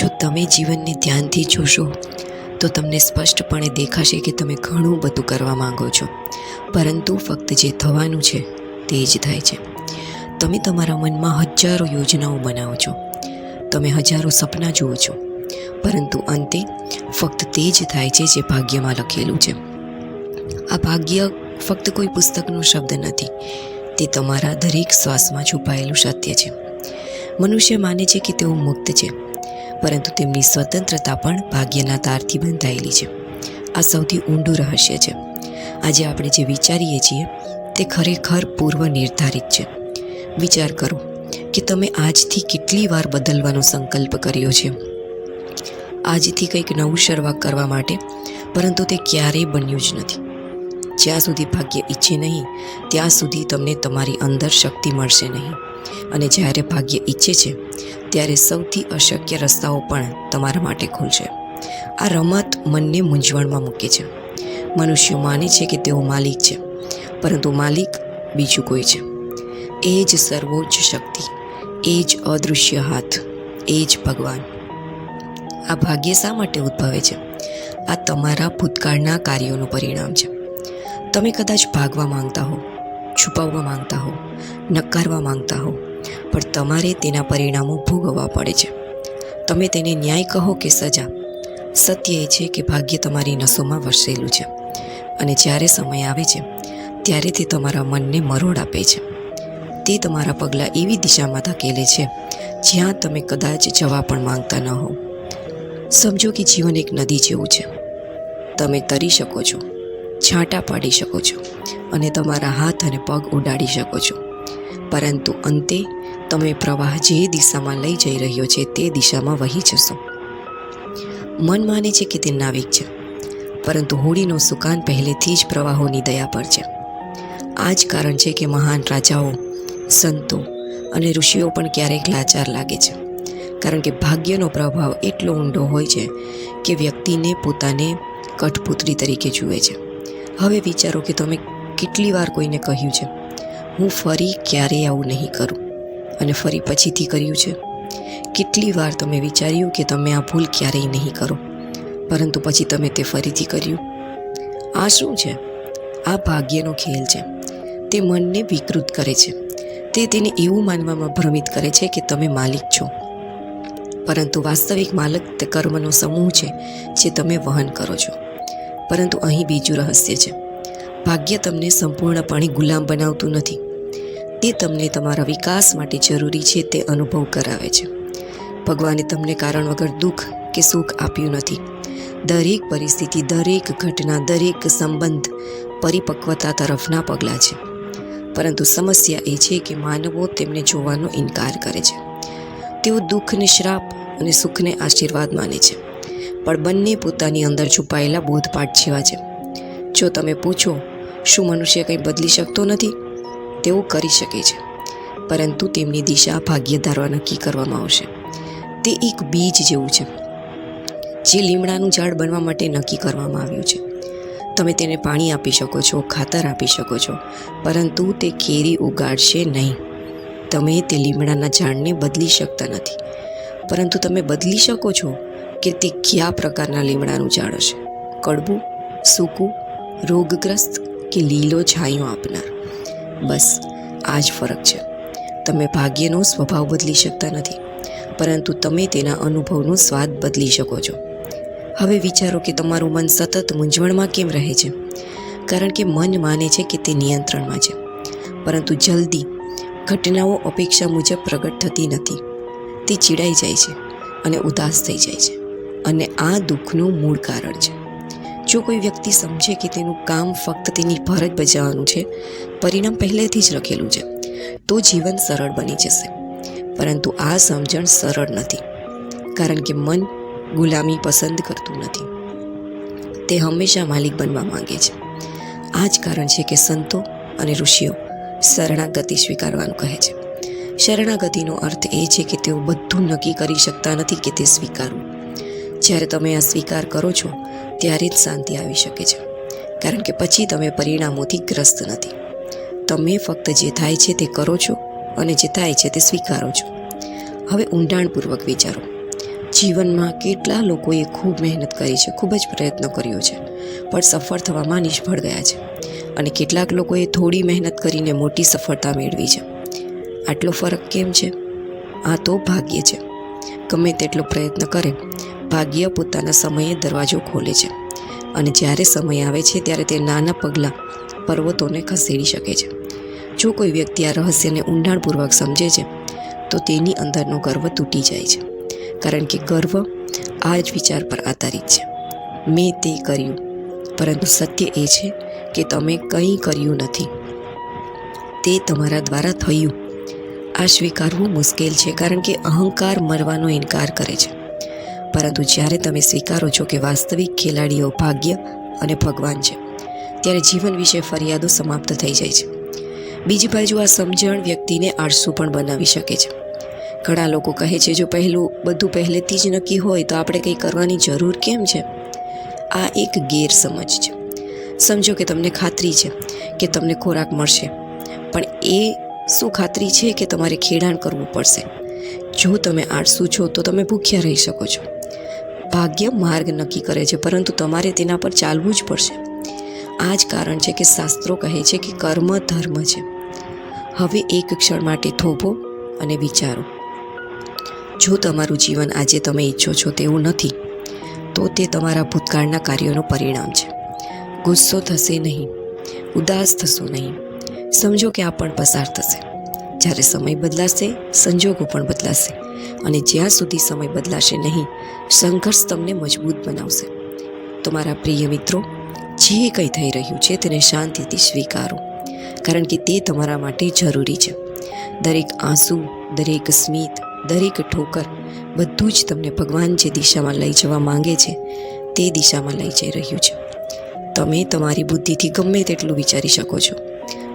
જો તમે જીવનને ધ્યાનથી જોશો, તો તમને સ્પષ્ટપણે દેખાશે કે તમે ઘણું બધું કરવા માંગો છો. પરંતુ ફક્ત જે થવાનું છે, તે જ થાય છે. તમે તમારા મનમાં હજારો યોજનાઓ બનાવો છો. તમે હજારો સપના જુઓ છો. પરંતુ અંતે ફક્ત તે જ થાય છે જે ભાગ્યમાં લખેલું છે. આ ભાગ્ય ફક્ત કોઈ પુસ્તકનો શબ્દ નથી. તે તમારા દરેક શ્વાસમાં છુપાયેલું સત્ય છે. મનુષ્ય માને છે કે તેઓ મુક્ત છે. પરંતુ તેમની સ્વતંત્રતા પણ ભાગ્યના તારથી બંધાયેલી છે. આ સૌથી ઊંડું રહસ્ય છે. આજે આપણે જે વિચારીએ છીએ, તે ખરેખર પૂર્વ નિર્ધારિત છે. વિચાર કરો કે તમે આજથી કેટલી વાર બદલવાનો સંકલ્પ કર્યો છે. આજથી કંઈક નવું શરૂઆત કરવા માટે, પરંતુ તે ક્યારેય બન્યું જ નથી. જ્યાં સુધી ભાગ્ય ઈચ્છે નહીં, ત્યાં સુધી તમને તમારી અંદર શક્તિ મળશે નહીં. અને જ્યારે ભાગ્ય ઈચ્છે છે, ત્યારે સૌથી અશક્ય રસ્તાઓ પણ તમારા માટે ખુલશે. આ રમત મનને મૂંઝવણમાં મૂકે છે. મનુષ્યો માને છે કે તેઓ માલિક છે, પરંતુ માલિક બીજું કોઈ છે. એ જ સર્વોચ્ચ શક્તિ, એ જ અદૃશ્ય હાથ, એ જ ભગવાન. આ ભાગ્ય શા માટે ઉદ્ભવે છે? આ તમારા ભૂતકાળના કાર્યોનું પરિણામ છે. તમે કદાચ ભાગવા માંગતા હો, છુપાવવા માંગતા હો, નકારવા માંગતા હો, પણ તમારે તેના પરિણામો ભોગવવા પડે છે. તમે તેને ન્યાય કહો કે સજા. સત્ય એ છે કે ભાગ્ય તમારી નસોમાં વસેલું છે અને જ્યારે સમય આવે છે ત્યારે તે તમારા મનને મરોડ આપે છે. તે તમારા પગલાં એવી દિશામાં ધકેલે છે, જ્યાં તમે કદાચ જવા પણ માંગતા ન હો સમજો કે જીવન એક નદી જેવું છે. તમે તરી શકો છો. છાંટા પાડી શકો છો અને તમારા હાથ અને પગ ઉડાડી શકો છો. પરંતુ અંતે તમે પ્રવાહ જે દિશામાં લઈ જઈ રહ્યો છે તે દિશામાં વહી જશો. મન માને છે કે તે નાવિક છે, પરંતુ હોડીનો સુકાન પહેલેથી જ પ્રવાહોની દયા પર છે. આ જ કારણ છે કે મહાન રાજાઓ, સંતો અને ઋષિઓ પણ ક્યારેક લાચાર લાગે છે, કારણ કે ભાગ્યનો પ્રભાવ એટલો ઊંડો હોય છે કે વ્યક્તિને પોતાને કઠપુતળી તરીકે જુએ છે. હવે વિચારો કે તમે કેટલી વાર કોઈને કહ્યું છે, હું ફરી ક્યારેય આવું નહીં કરું. અને ફરી પછીથી કર્યું છે. કેટલી વાર તમે વિચાર્યું કે તમે આ ભૂલ ક્યારેય નહીં કરો, પરંતુ પછી તમે તે ફરીથી કર્યું? આ શું છે? આ ભાગ્યનો ખેલ છે. તે મનને વિકૃત કરે છે. તે તેને એવું માનવામાં ભ્રમિત કરે છે કે તમે માલિક છો. પરંતુ વાસ્તવિક માલક તે કર્મનો સમૂહ છે જે તમે વહન કરો છો. પરંતુ અહીં બીજું રહસ્ય છે. ભાગ્ય તમને સંપૂર્ણપણે ગુલામ બનાવતું નથી. તે તમને તમારા વિકાસ માટે જરૂરી છે તે અનુભવ કરાવે છે. ભગવાને તમને કારણ વગર દુઃખ કે સુખ આપ્યું નથી. દરેક પરિસ્થિતિ, દરેક ઘટના, દરેક સંબંધ પરિપક્વતા તરફના પગલાં છે. પરંતુ સમસ્યા એ છે કે માનવો તેમને જોવાનો ઇનકાર કરે છે. તેઓ દુઃખને શ્રાપ અને સુખને આશીર્વાદ માને છે. પણ બંને પોતાની અંદર છુપાયેલા બોધપાઠ જેવા છે. જો તમે પૂછો, શું મનુષ્ય કંઈ બદલી શકતો નથી? તેઓ કરી શકે છે. પરંતુ તેમની દિશા ભાગ્ય ધારવા નક્કી કરવામાં આવશે. તે એક બીજ જેવું છે, જે લીમડાનું ઝાડ બનવા માટે નક્કી કરવામાં આવ્યું છે. તમે તેને પાણી આપી શકો છો, ખાતર આપી શકો છો, પરંતુ તે કેરી ઉગાડશે નહીં. તમે તે લીમડાના ઝાડને બદલી શકતા નથી. પરંતુ તમે બદલી શકો છો? કે તે કયા પ્રકારના લીમડાનું ઝાડ હશે? કડવું સૂકું, રોગગ્રસ્ત કે લીલો છાંયો આપનાર? બસ, આ જ ફરક છે. તમે ભાગ્યનો સ્વભાવ બદલી શકતા નથી, પરંતુ તમે તેના અનુભવનો સ્વાદ બદલી શકો છો. હવે વિચારો કે તમારું મન સતત મૂંઝવણમાં કેમ રહે છે? કારણ કે મન માને છે કે તે નિયંત્રણમાં છે. પરંતુ જલ્દી, ઘટનાઓ અપેક્ષા મુજબ પ્રગટ થતી નથી. તે ચીડાઈ જાય છે અને ઉદાસ થઈ જાય છે. અને આ દુઃખનું મૂળ કારણ છે. જો કોઈ વ્યક્તિ સમજે કે તેનું કામ ફક્ત તેની ફરજ બજાવવાનું છે, પરિણામ પહેલેથી જ લખેલું છે, તો જીવન સરળ બની જશે. પરંતુ આ સમજણ સરળ નથી, કારણ કે મન ગુલામી પસંદ કરતું નથી. તે હંમેશા માલિક બનવા માંગે છે. આ જ કારણ છે કે સંતો અને ઋષિઓ શરણાગતિ સ્વીકારવાનું કહે છે. શરણાગતિનો અર્થ એ છે કે તેઓ બધું નક્કી કરી શકતા નથી કે તે સ્વીકારવું. જ્યારે તમે આ સ્વીકાર કરો છો, ત્યારે જ શાંતિ આવી શકે છે. કારણ કે પછી તમે પરિણામોથી ગ્રસ્ત નથી. તમે ફક્ત જે થાય છે તે કરો છો અને જે થાય છે તે સ્વીકારો છો. હવે ઊંડાણપૂર્વક વિચારો. જીવનમાં કેટલા લોકોએ ખૂબ મહેનત કરી છે, ખૂબ જ પ્રયત્ન કર્યો છે, પણ સફળ થવામાં નિષ્ફળ ગયા છે. અને કેટલાક લોકોએ થોડી મહેનત કરીને મોટી સફળતા મેળવી છે. આટલો ફરક કેમ છે? આ તો ભાગ્ય છે. ગમે તેટલો પ્રયત્ન કરે ભાગ્ય પોતાના સમયે દરવાજો ખોલે છે. અને જ્યારે સમય આવે છે, ત્યારે તે નાના પગલાં પર્વતોને ખસેડી શકે છે. જો કોઈ વ્યક્તિ આ રહસ્યને ઊંડાણપૂર્વક સમજે છે, તો તેની અંદરનો ગર્વ તૂટી જાય છે. કારણ કે ગર્વ આ જ વિચાર પર આધારિત છે. મેં તે કર્યું, પરંતુ સત્ય એ છે કે તમે કંઈ કર્યું નથી. તે તમારા દ્વારા થયું. આ સ્વીકારવું મુશ્કેલ છે, કારણ કે અહંકાર મરવાનો ઇનકાર કરે છે. પરંતુ જ્યારે તમે સ્વીકારો છો કે વાસ્તવિક ખેલાડીઓ ભાગ્ય અને ભગવાન છે, ત્યારે જીવન વિશે ફરિયાદો સમાપ્ત થઈ જાય છે. બીજી બાજુ આ સમજણ વ્યક્તિને આળસુ પણ બનાવી શકે છે. ઘણા લોકો કહે છે, જો પહેલું, બધું પહેલેથી જ નક્કી હોય, તો આપણે કંઈ કરવાની જરૂર કેમ છે? આ એક ગેરસમજ છે. સમજો કે તમને ખાતરી છે કે તમને ખોરાક મળશે, પણ એ શું ખાતરી છે કે તમારે ખેડાણ કરવું પડશે? જો તમે આળસુ છો, તો તમે ભૂખ્યા રહી શકો છો. ભાગ્ય માર્ગ નક્કી કરે છે, પરંતુ તમારે તેના પર ચાલવું જ પડશે. આ જ કારણ છે કે શાસ્ત્રો કહે છે કે કર્મ ધર્મ છે. હવે એક ક્ષણ માટે થોભો અને વિચારો. જો તમારું જીવન આજે તમે ઈચ્છો છો તેવું નથી, તો તે તમારા ભૂતકાળના કાર્યોનું પરિણામ છે. ગુસ્સો થશે નહીં, ઉદાસ થશો નહીં. સમજો કે આ પણ પસાર થશે. જ્યારે સમય બદલાશે, સંજોગો પણ બદલાશે. અને જ્યાં સુધી સમય બદલાશે નહીં, સંઘર્ષ તમને મજબૂત બનાવશે. તમારા પ્રિય મિત્રો, જે કંઈ થઈ રહ્યું છે તેને શાંતિથી સ્વીકારો, કારણ કે તે તમારા માટે જરૂરી છે. દરેક આંસુ, દરેક સ્મિત, દરેક ઠોકર બધું જ તમને ભગવાન જે દિશામાં લઈ જવા માંગે છે, તે દિશામાં લઈ જઈ રહ્યું છે. તમે તમારી બુદ્ધિથી ગમે તેટલું વિચારી શકો છો.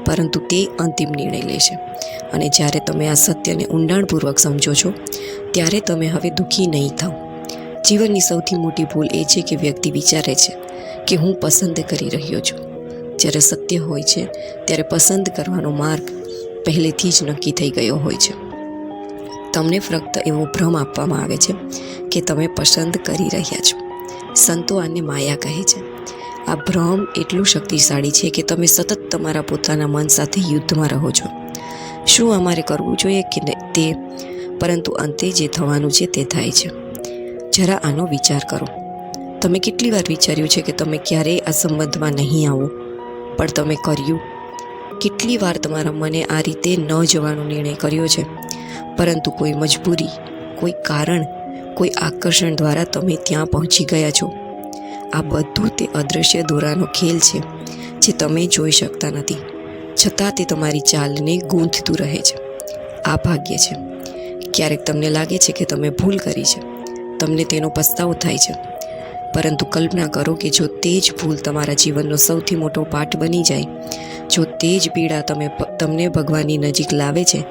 પરંતુ તે અંતિમ નિર્ણય લે છે અને જ્યારે તમે આ સત્યને ઊંડાણપૂર્વક સમજો છો, ત્યારે તમે હવે દુઃખી નહીં થાઓ જીવનની સૌથી મોટી ભૂલ એ છે કે વ્યક્તિ વિચારે છે કે હું પસંદ કરી રહ્યો છું. જ્યારે સત્ય હોય છે, ત્યારે પસંદ કરવાનો માર્ગ પહેલેથી જ નક્કી થઈ ગયો હોય છે. તમને ફક્ત એવો ભ્રમ આપવામાં આવે છે કે તમે પસંદ કરી રહ્યા છો. સંતો આને માયા કહે છે. આ ભ્રમ એટલું શક્તિશાળી છે કે તમે સતત તમારા પોતાના મન સાથે યુદ્ધમાં રહો છો. શું અમારે કરવું જોઈએ કે તે? પરંતુ અંતે જે થવાનું છે તે થાય છે. જરા આનો વિચાર કરો. તમે કેટલી વાર વિચાર્યું છે કે તમે ક્યારેય આ સંબંધમાં નહીં આવો? પણ તમે કર્યું. કેટલી વાર તમારા મને આ રીતે ન જવાનો નિર્ણય કર્યો છે? પરંતુ કોઈ મજબૂરી, કોઈ કારણ, કોઈ આકર્ષણ દ્વારા તમે ત્યાં પહોંચી ગયા છો. આ બધું તે અદૃશ્ય દોરાનો ખેલ છે, જે તમે જોઈ શકતા નથી. છતાં તે તમારી ચાલને ગૂંથતું રહે છે. આ ભાગ્ય છે. ક્યારેક તમને લાગે છે કે તમે ભૂલ કરી છે. તમને તેનો પસ્તાવો થાય છે. પરંતુ કલ્પના કરો કે જો તે જ ભૂલ તમારા જીવનનો સૌથી મોટો પાઠ બની જાય, જો તે જ પીડા તમે તમને ભગવાનની નજીક લાવે છે,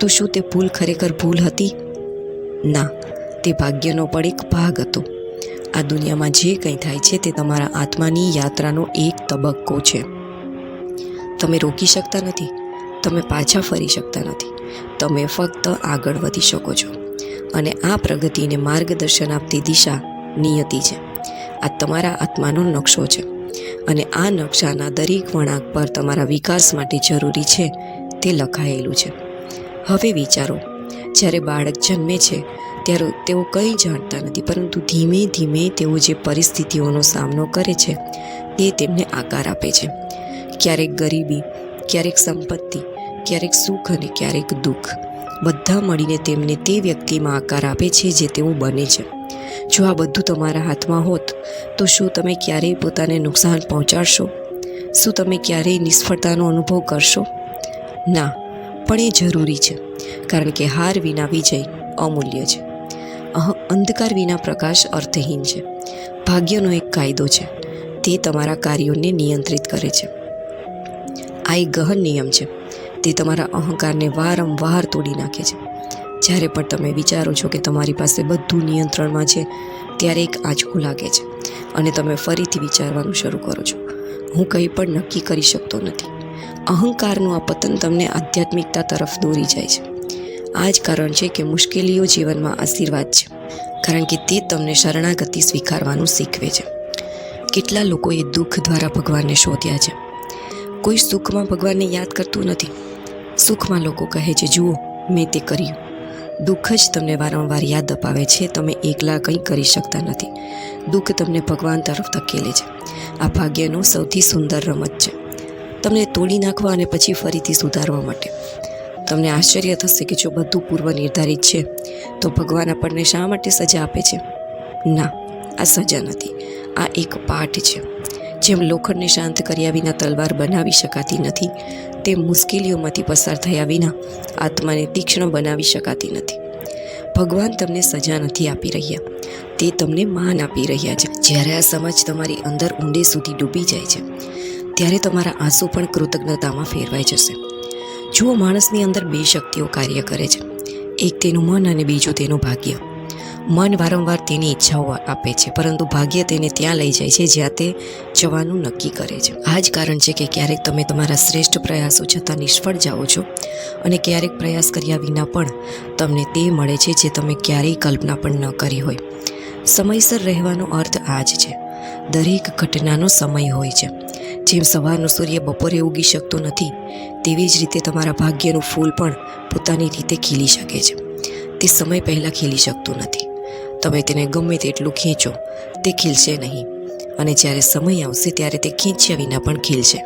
તો શું તે ભૂલ ખરેખર ભૂલ હતી? ના, તે ભાગ્યનો પણ એક ભાગ હતો. આ દુનિયામાં જે કંઈ થાય છે તે તમારા આત્માની યાત્રાનો એક તબક્કો છે. તમે રોકી શકતા નથી. તમે પાછા ફરી શકતા નથી. તમે ફક્ત આગળ વધી શકો છો. અને આ પ્રગતિને માર્ગદર્શન આપતી દિશા નિયતિ છે. આ તમારા આત્માનો નકશો છે. અને આ નકશાના દરેક વળાંક પર તમારા વિકાસ માટે જરૂરી છે તે લખાયેલું છે. હવે વિચારો, જ્યારે બાળક જન્મે છે ત્યારે તેઓ કંઈ જાણતા નથી, પરંતુ ધીમે ધીમે તેઓ જે પરિસ્થિતિઓનો સામનો કરે છે, તે તેમને આકાર આપે છે. ક્યારેક ગરીબી, ક્યારેક સંપત્તિ, ક્યારેક સુખ અને ક્યારેક દુઃખ. બધા મળીને તેમને તે વ્યક્તિમાં આકાર આપે છે જે તેઓ બને છે. જો આ બધું તમારા હાથમાં હોત, તો શું તમે ક્યારેય પોતાને નુકસાન પહોંચાડશો? શું તમે ક્યારેય નિષ્ફળતાનો અનુભવ કરશો? ના, પણ એ જરૂરી છે, કારણ કે હાર વિના વિજય અમૂલ્ય છે. અંધકાર વિના પ્રકાશ અર્થહીન છે. ભાગ્યનો એક કાયદો છે. તે તમારા કાર્યોને નિયંત્રિત કરે છે. આ એક ગહન નિયમ છે. તે તમારા અહંકારને વારંવાર તોડી નાખે છે. જ્યારે પણ તમે વિચારો છો કે તમારી પાસે બધું નિયંત્રણમાં છે, ત્યારે એક આંચકું લાગે છે અને તમે ફરીથી વિચારવાનું શરૂ કરો છો. હું કંઈ પણ નક્કી કરી શકતો નથી. અહંકારનું આ પતન તમને આધ્યાત્મિકતા તરફ દોરી જાય છે. આ જ કારણ છે કે મુશ્કેલીઓ જીવનમાં આશીર્વાદ છે, કારણ કે તે તમને શરણાગતિ સ્વીકારવાનું શીખવે છે. કેટલા લોકોએ દુઃખ દ્વારા ભગવાનને શોધ્યા છે. કોઈ સુખમાં ભગવાનને યાદ કરતું નથી. સુખમાં લોકો કહે છે, જુઓ, મેં તે કર્યું. દુઃખ જ તમને વારંવાર યાદ અપાવે છે, તમે એકલા કંઈ કરી શકતા નથી. દુઃખ તમને ભગવાન તરફ ધકેલે છે. આ ભાગ્યનો સૌથી સુંદર રમત છે. તમને તોડી નાખવા અને પછી ફરીથી સુધારવા માટે. તમને આશ્ચર્ય થશે કે જો બધું પૂર્વ નિર્ધારિત છે, તો ભગવાન આપણને શા માટે સજા આપે છે? ના, આ સજા નથી. આ એક પાઠ છે. જેમ લોખંડને શાંત કર્યા વિના તલવાર બનાવી શકાતી નથી, તેમ મુશ્કેલીઓમાંથી પસાર થયા વિના આત્માને તીક્ષ્ણ બનાવી શકાતી નથી. ભગવાન તમને સજા નથી આપી રહ્યા. તે તમને માન આપી રહ્યા છે. જ્યારે આ સમજ તમારી અંદર ઊંડે સુધી ડૂબી જાય છે, ત્યારે તમારા આંસુ પણ કૃતજ્ઞતામાં ફેરવાઈ જશે. જુઓ માણસની અંદર બે શક્તિઓ કાર્ય કરે છે, એક તેનું મન અને બીજું તેનું ભાગ્ય. મન વારંવાર તેની ઈચ્છાઓ આપે છે, પરંતુ ભાગ્ય તેને ત્યાં લઈ જાય છે જ્યાં તે જવાનું નક્કી કરે છે. આ જ કારણ છે કે ક્યારેક તમે તમારા શ્રેષ્ઠ પ્રયાસો છતાં નિષ્ફળ જાઓ છો અને ક્યારેક પ્રયાસ કર્યા વિના પણ તમને તે મળે છે જે તમે ક્યારેય કલ્પના પણ ન કરી હોય. સમયસર રહેવાનો અર્થ આ જ છે. દરેક ઘટનાનો સમય હોય છે. જેમ સવારનો સૂર્ય બપોરે ઉગી શકતો નથી, તેવી જ રીતે તમારા ભાગ્યનું ફૂલ પણ પોતાની રીતે ખીલી શકે છે. તે સમય પહેલાં ખીલી શકતું નથી. તમે તેને ગમે તેટલું ખેંચો, તે ખીલશે નહીં. અને જ્યારે સમય આવશે, ત્યારે તે ખેંચ્યા વિના પણ ખીલશે.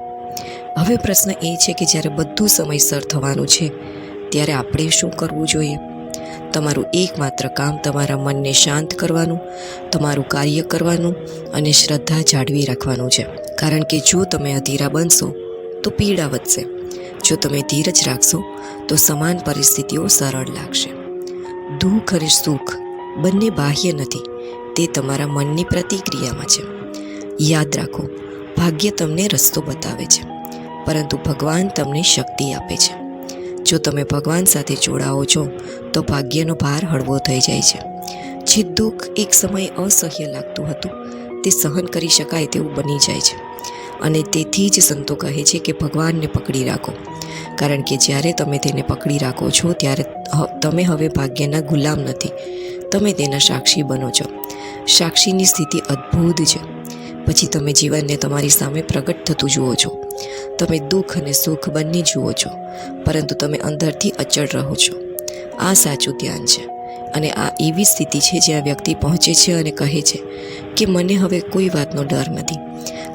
હવે પ્રશ્ન એ છે કે જ્યારે બધું સમયસર થવાનું છે, ત્યારે આપણે શું કરવું જોઈએ? તમારું એકમાત્ર કામ તમારા મનને શાંત કરવાનું, તમારું કાર્ય કરવાનું અને શ્રદ્ધા જાળવી રાખવાનું છે. કારણ કે જો તમે અધીરા બનશો, તો પીડા વધશે. જો તમે ધીરજ રાખશો, તો સમાન પરિસ્થિતિઓ સરળ લાગશે. દુઃખ અને સુખ બંને બાહ્ય નથી, તે તમારા મનની પ્રતિક્રિયામાં છે. યાદ રાખો, ભાગ્ય તમને રસ્તો બતાવે છે, પરંતુ ભગવાન તમને શક્તિ આપે છે. જો તમે ભગવાન સાથે જોડાઓ છો, તો ભાગ્યનો ભાર હળવો થઈ જાય છે. જે દુઃખ એક સમયે અસહ્ય લાગતું હતું, તે સહન કરી શકાય તેવું બની જાય છે. અને તેથી જ સંતો કહે છે કે ભગવાનને પકડી રાખો. કારણ કે જ્યારે તમે તેને પકડી રાખો છો, ત્યારે તમે હવે ભાગ્યના ગુલામ નથી. તમે તેના સાક્ષી બનો છો. સાક્ષીની સ્થિતિ અદ્ભુત છે. પછી તમે જીવનને તમારી સામે પ્રગટ થતું જુઓ છો. તમે દુઃખ અને સુખ બંને જુઓ છો, પરંતુ તમે અંદરથી અચળ રહો છો. આ સાચું ધ્યાન છે અને આ એવી સ્થિતિ છે જ્યાં વ્યક્તિ પહોંચે છે અને કહે છે કે મને હવે કોઈ વાતનો ડર નથી,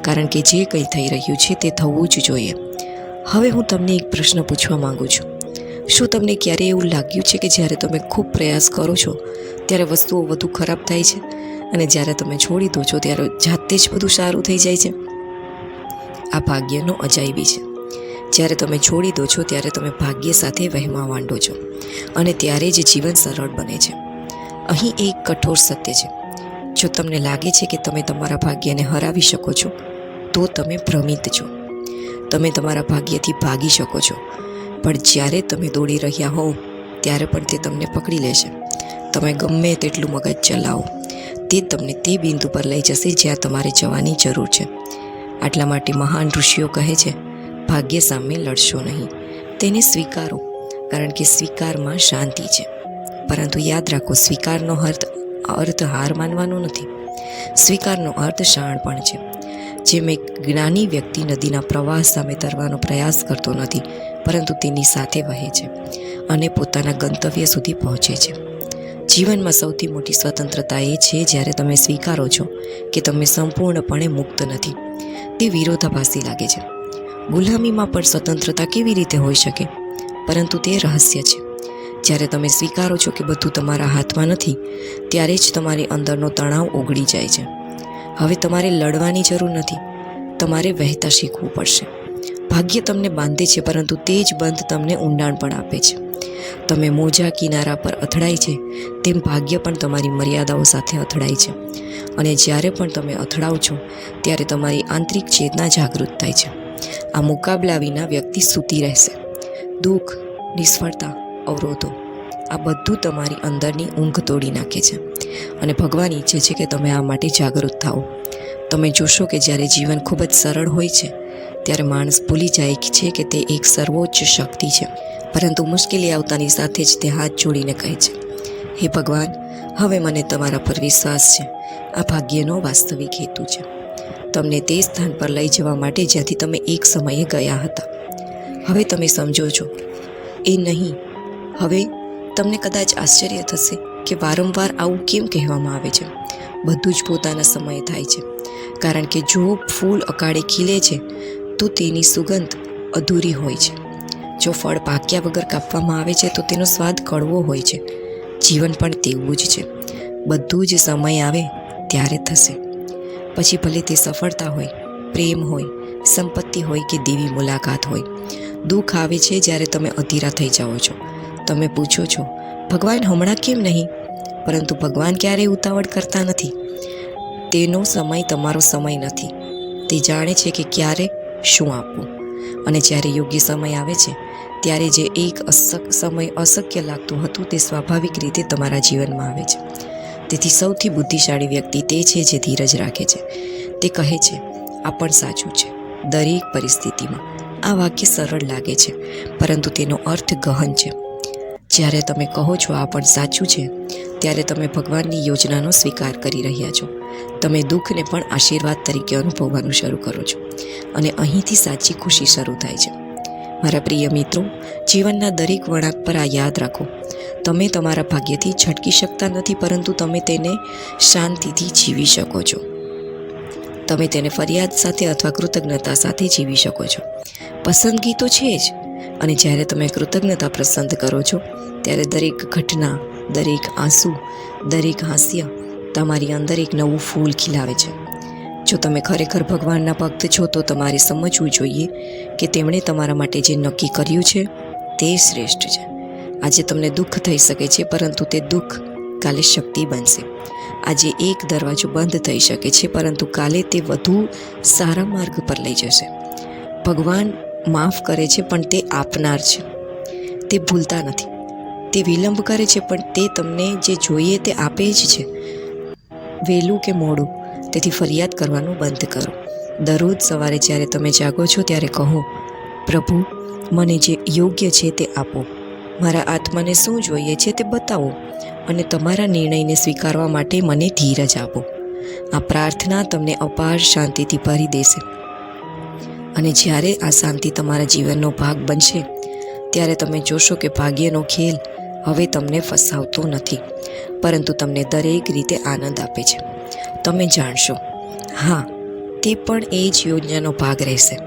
કારણ કે જે કંઈ થઈ રહ્યું છે તે થવું જ જોઈએ. હવે હું તમને એક પ્રશ્ન પૂછવા માંગુ છું. શું તમને ક્યારે એવું લાગ્યું છે કે જ્યારે તમે ખૂબ પ્રયાસ કરો છો, ત્યારે વસ્તુઓ વધુ ખરાબ થાય છે? અને જ્યારે તમે છોડી દો છો, ત્યારે જાતે જ બધું સારું થઈ જાય છે? આ ભાગ્યનો અજાયબી છે. જ્યારે તમે છોડી દો છો, ત્યારે તમે ભાગ્ય સાથે વહેવા માંડો છો અને ત્યારે જ જીવન સરળ બને છે. અહીં એક કઠોર સત્ય છે. જો તમને લાગે છે કે તમે તમારા ભાગ્યને હરાવી શકો છો, તો તમે ભ્રમિત છો. તમે તમારા ભાગ્યથી ભાગી શકો છો. પણ જ્યારે તમે દોડી રહ્યા હોવ, ત્યારે પણ તે તમને પકડી લેશે. તમે ગમે તેટલું મગજ ચલાવો, તે તમને તે બિંદુ પર લઈ જશે જ્યાં તમારે જવાની જરૂર છે. આટલા માટે મહાન ઋષિઓ કહે છે, ભાગ્ય સામે લડશો નહીં. તેને સ્વીકારો, કારણ કે સ્વીકારમાં શાંતિ છે. પરંતુ યાદ રાખો, સ્વીકારનો અર્થ અર્થ હાર માનવાનો નથી. સ્વીકારનો અર્થ શાણપણ છે. જેમ એક જ્ઞાની વ્યક્તિ નદીના પ્રવાહ સામે તરવાનો પ્રયાસ કરતો નથી, પરંતુ તેની સાથે વહે છે અને પોતાના ગંતવ્ય સુધી પહોંચે છે. જીવનમાં સૌથી મોટી સ્વતંત્રતા એ છે જ્યારે તમે સ્વીકારો છો કે તમે સંપૂર્ણપણે મુક્ત નથી. તે વિરોધાભાસી લાગે છે. ગુલામીમાં પણ સ્વતંત્રતા કેવી રીતે હોઈ શકે? પરંતુ તે રહસ્ય છે. જ્યારે તમે સ્વીકારો છો કે બધું તમારા હાથમાં નથી, ત્યારે જ તમારી અંદરનો તણાવ ઓગળી જાય છે. હવે તમારે લડવાની જરૂર નથી. તમારે વહેતા શીખવું પડશે. ભાગ્ય તમને બાંધે છે, પરંતુ તે જ બંધ તમને ઊંડાણ પણ આપે છે. તમે મોજા કિનારા પર અથડાય છે, તેમ ભાગ્ય પણ તમારી મર્યાદાઓ સાથે અથડાય છે. અને જ્યારે પણ તમે અથડાવ છો, ત્યારે તમારી આંતરિક ચેતના જાગૃત થાય છે. આ મુકાબલા વિના વ્યક્તિ સૂતી રહેશે. દુઃખ, નિષ્ફળતા, અવરોધો, આ બધું તમારી અંદરની ઊંઘ તોડી નાખે છે. અને ભગવાન ઈચ્છે છે કે તમે આ માટે જાગૃત થાઓ. તમે જોશો કે જ્યારે જીવન ખૂબ જ સરળ હોય છે ત્યારે માણસ ભૂલી જાય છે કે તે એક સર્વોચ્ચ શક્તિ છે. પરંતુ મુશ્કેલી આવતાની સાથે જ તે હાથ જોડીને કહે છે, હે ભગવાન, હવે મને તમારા પર વિશ્વાસ છે. આ ભાગ્યનો વાસ્તવિક હેતુ છે. તમને તે સ્થાન પર લઈ જવા માટે જ્યાંથી તમે એક સમયે ગયા હતા. હવે તમે સમજો છો. એ નહીં. હવે તમને કદાચ આશ્ચર્ય થશે કે વારંવાર આવું કેમ કહેવામાં આવે છે. બધું જ પોતાના સમયે થાય છે. કારણ કે જો ફૂલ અકાળે ખીલે છે તો તેની સુગંધ અધૂરી હોય છે. જો ફળ પાક્યા વગર કાપવામાં આવે છે, તો તેનો સ્વાદ કડવો હોય છે. જીવન પણ તેવું જ છે. બધું જ સમય આવે ત્યારે થશે. પછી ભલે તે સફળતા હોય, પ્રેમ હોય, સંપત્તિ હોય કે દેવી મુલાકાત હોય, દુઃખ આવે છે જ્યારે તમે અધીરા થઈ જાઓ છો. તમે પૂછો છો, ભગવાન હમણાં કેમ નહીં? પરંતુ ભગવાન ક્યારેય ઉતાવળ કરતા નથી. તેનો સમય તમારો સમય નથી. તે જાણે છે કે ક્યારે શું આપવું? અને જ્યારે યોગ્ય સમય આવે છે, ત્યારે જે એક અશક સમય અશક્ય લાગતું હતું તે સ્વાભાવિક રીતે તમારા જીવનમાં આવે છે. તેથી સૌથી બુદ્ધિશાળી વ્યક્તિ તે છે જે ધીરજ રાખે છે. તે કહે છે, આ પણ સાચું છે, દરેક પરિસ્થિતિમાં. આ વાક્ય સરળ લાગે છે, પરંતુ તેનો અર્થ ગહન છે. જ્યારે તમે કહો છો આ પણ સાચું છે ત્યારે તમે ભગવાનની યોજનાનો સ્વીકાર કરી રહ્યા છો. તમે દુઃખને પણ આશીર્વાદ તરીકે અનુભવવાનું શરૂ કરો છો. અને અહીંથી સાચી ખુશી શરૂ થાય છે. મારા પ્રિય મિત્રો, જીવનના દરેક વળાંક પર આ યાદ રાખો. તમે તમારા ભાગ્યથી છટકી શકતા નથી, પરંતુ તમે તેને શાંતિથી જીવી શકો છો. તમે તેને ફરિયાદ સાથે અથવા કૃતજ્ઞતા સાથે જીવી શકો છો. પસંદગી તો છે જ. અને જ્યારે તમે કૃતજ્ઞતા પસંદ કરો છો, ત્યારે દરેક ઘટના દરેક આંસુ, દરેક હાસ્ય તમારી અંદર એક નવું ફૂલ ખીલાવે છે. જો તમે ખરેખર ભગવાનના ભક્ત છો, તો તમારે સમજવું જોઈએ કે તેમણે તમારા માટે જે નક્કી કર્યું છે, તે શ્રેષ્ઠ છે. આજે તમને દુઃખ થઈ શકે છે, પરંતુ તે દુઃખ કાલે શક્તિ બનશે. આજે એક દરવાજો બંધ થઈ શકે છે, પરંતુ કાલે તે વધુ સારા માર્ગ પર લઈ જશે. ભગવાન માફ કરે છે, પણ તે આપનાર છે. તે ભૂલતા નથી. તે વિલંબ કરે છે, પણ તે તમને જે જોઈએ તે આપે જ છે. વહેલું કે મોડું, તેથી ફરિયાદ કરવાનું બંધ કરો. દરરોજ સવારે જ્યારે તમે જાગો છો, ત્યારે કહો, પ્રભુ, મને જે યોગ્ય છે તે આપો. મારા આત્માને શું જોઈએ છે તે બતાવો અને તમારા નિર્ણયને સ્વીકારવા માટે મને ધીરજ આપો. આ પ્રાર્થના તમને અપાર શાંતિથી ભરી દેશે. અને જ્યારે આ શાંતિ તમારા જીવનનો ભાગ બનશે ત્યારે તમે જોશો કે ભાગ્યનો ખેલ હવે તમને ફસાવતો નથી, પરંતુ તમને દરેક રીતે આનંદ આપે છે. તમે જાણશો. હા, તે પણ એ જ યોજનાનો ભાગ રહેશે.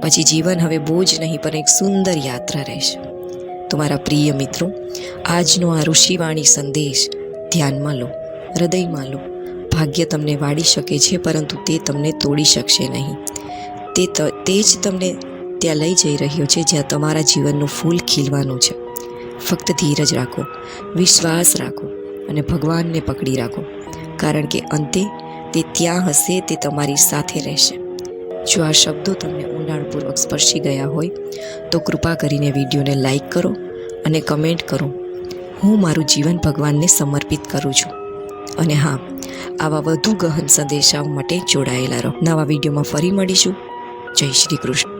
પછી જીવન હવે બોજ નહીં, પણ એક સુંદર યાત્રા રહેશે. તમારા પ્રિય મિત્રો, આજનો આ ઋષિવાણી સંદેશ ધ્યાનમાં લો, હૃદયમાં લો. ભાગ્ય તમને વાળી શકે છે, પરંતુ તે તમને તોડી શકશે નહીં. તે તે જ તમને ત્યાં લઈ જઈ રહ્યો છે જ્યાં તમારા જીવનનું ફૂલ ખીલવાનું છે. ફક્ત ધીરજ રાખો, વિશ્વાસ રાખો અને ભગવાનને પકડી રાખો, કારણ કે અંતે તે ત્યાં હશે, તે તમારી સાથે રહેશે. જો આ શબ્દો તમને ઊંડાણપૂર્વક સ્પર્શી ગયા હોય, તો કૃપા કરીને વિડીયોને લાઈક કરો અને કમેન્ટ કરો, હું મારું જીવન ભગવાનને સમર્પિત કરું છું. અને હા, આવા વધુ ગહન સંદેશાઓ માટે જોડાયેલા રહો. નવા વિડીયોમાં ફરી મળીશું. જય શ્રી કૃષ્ણ.